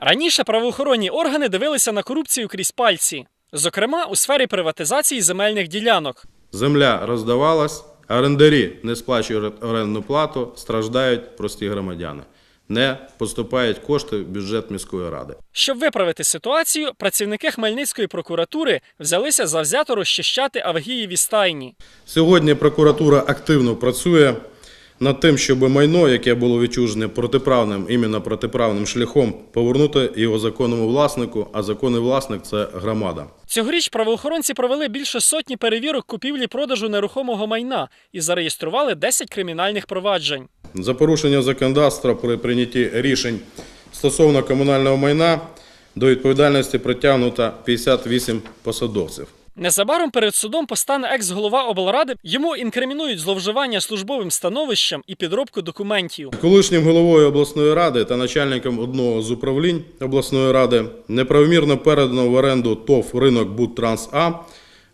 Раніше правоохоронні органи дивилися на корупцію крізь пальці, зокрема у сфері приватизації земельних ділянок. Земля роздавалась, орендарі не сплачують орендну плату, страждають прості громадяни. Не поступають кошти в бюджет міської ради. Щоб виправити ситуацію, працівники Хмельницької прокуратури взялися завзято розчищати Авгієві стайні. Сьогодні прокуратура активно працює над тим, щоб майно, яке було відчужене протиправним, іменно протиправним шляхом, повернути його законному власнику, а законний власник це громада. Цьогоріч правоохоронці провели більше сотні перевірок купівлі-продажу нерухомого майна і зареєстрували 10 кримінальних проваджень. За порушення законодавства при прийнятті рішень стосовно комунального майна до відповідальності притягнуто 58 посадовців. Незабаром перед судом постане екс-голова облради. Йому інкримінують зловживання службовим становищем і підробку документів. Колишнім головою обласної ради та начальником одного з управлінь обласної ради неправомірно передано в оренду ТОВ ринок Будтранс А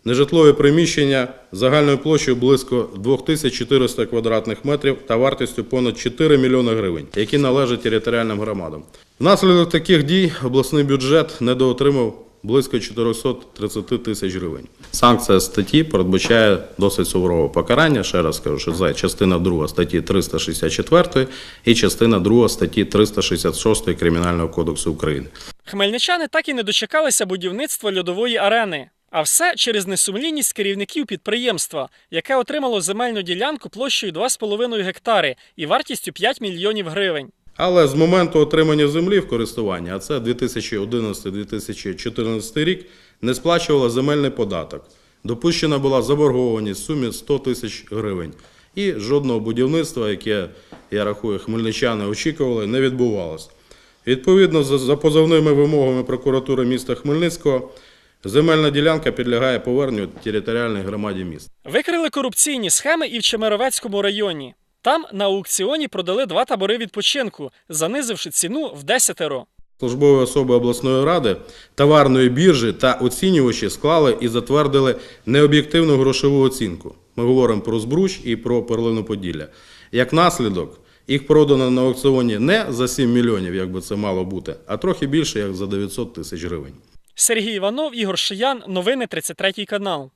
нежитлове приміщення загальною площею близько 2400 квадратних метрів та вартістю понад 4 мільйони гривень, які належать територіальним громадам. Внаслідок таких дій обласний бюджет недоотримав близько 430 тисяч гривень. Санкція статті передбачає досить суворове покарання. Ще раз кажу, що це частина 2 статті 364 і частина 2 статті 366 Кримінального кодексу України. Хмельничани так і не дочекалися будівництва льодової арени. А все через несумлінність керівників підприємства, яке отримало земельну ділянку площею 2,5 гектари і вартістю 5 мільйонів гривень. Але з моменту отримання землі в користування, а це 2011-2014 рік, не сплачувала земельний податок. Допущена була заборгованість в сумі 100 тисяч гривень. І жодного будівництва, яке, я рахую, хмельничани очікували, не відбувалося. Відповідно, за за позовними вимогами прокуратури міста Хмельницького, земельна ділянка підлягає поверненню територіальній громаді міста. Викрили корупційні схеми і в Чемеровецькому районі. Там на аукціоні продали два табори відпочинку, занизивши ціну в десятеро. Службові особи обласної ради, товарної біржі та оцінювачі склали і затвердили необ'єктивну грошову оцінку. Ми говоримо про Збруч і про перлину Поділля. Як наслідок, їх продано на аукціоні не за 7 мільйонів, як би це мало бути, а трохи більше, як за 900 тисяч гривень. Сергій Іванов, Ігор Шиян, новини 33 канал.